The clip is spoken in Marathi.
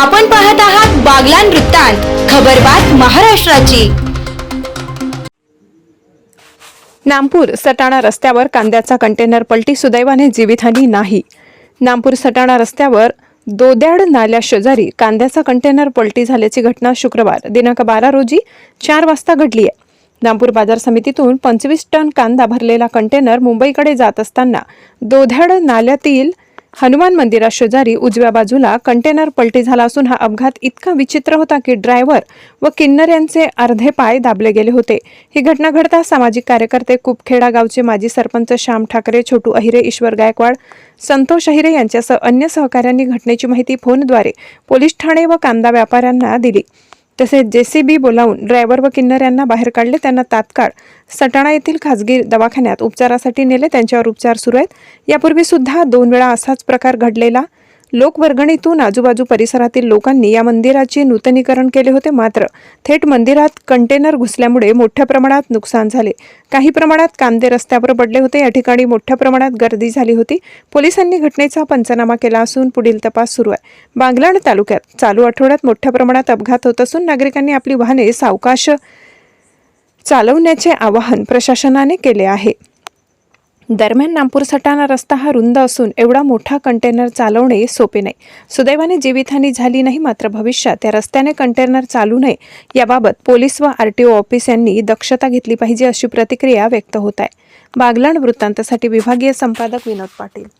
आपण पाहत आहात बागलान वृत्तांत खबरबात महाराष्ट्राची. नामपूर सटाणा रस्त्यावर कांद्याचा कंटेनर पलटी सुदैवाने जीवितहानी नाही. नामपूर सटाणा रस्त्यावर दोद्याड नाल्या शेजारी कांद्याचा कंटेनर पलटी झाल्याची घटना शुक्रवार दिनांक बारा रोजी चार वाजता घडली आहे. नामपूर बाजार समितीतून पंचवीस टन कांदा भरलेला कंटेनर मुंबईकडे जात असताना दोध्याड नाल्यातील हनुमान मंदिराशेजारी उजव्या बाजूला कंटेनर पलटी झाला असून हा अपघात इतका विचित्र होता की ड्रायव्हर व किन्नर यांचे अर्धे पाय दाबले गेले होते. ही घटना घडता सामाजिक कार्यकर्ते कुपखेडा गावचे माजी सरपंच श्याम ठाकरे छोटू अहिरे ईश्वर गायकवाड संतोष अहिरे यांच्यासह अन्य सहकाऱ्यांनी घटनेची माहिती फोनद्वारे पोलीस ठाणे व कांदा व्यापाऱ्यांना दिली. तसेच जेसीबी बोलावून ड्रायव्हर व किन्नर यांना बाहेर काढले. त्यांना तात्काळ सटाणा येथील खासगी दवाखान्यात उपचारासाठी नेले. त्यांच्यावर उपचार सुरू आहेत. यापूर्वी सुद्धा दोन वेळा असाच प्रकार घडलेला. लोकवर्गणीतून आजूबाजू परिसरातील लोकांनी या मंदिराचे नूतनीकरण केले होते. मात्र थेट मंदिरात कंटेनर घुसल्यामुळे मोठ्या प्रमाणात नुकसान झाले. काही प्रमाणात कांदे रस्त्यावर पडले होते. या ठिकाणी मोठ्या प्रमाणात गर्दी झाली होती. पोलिसांनी घटनेचा पंचनामा केला असून पुढील तपास सुरू आहे. बागलाण तालुक्यात चालू आठवड्यात मोठ्या प्रमाणात अपघात होत असून नागरिकांनी आपली वाहने सावकाश चालवण्याचे आवाहन प्रशासनाने केले आहे. दरम्यान नागपूर सटाणा रस्ता हा रुंद असून एवढा मोठा कंटेनर चालवणे सोपे नाही. सुदैवाने जीवितहानी झाली नाही मात्र भविष्यात या रस्त्याने कंटेनर चालू नये याबाबत पोलीस व आरटीओ ऑफिस यांनी दक्षता घेतली पाहिजे अशी प्रतिक्रिया व्यक्त होत आहे. बागलाण वृत्तांतासाठी विभागीय संपादक विनोद पाटील.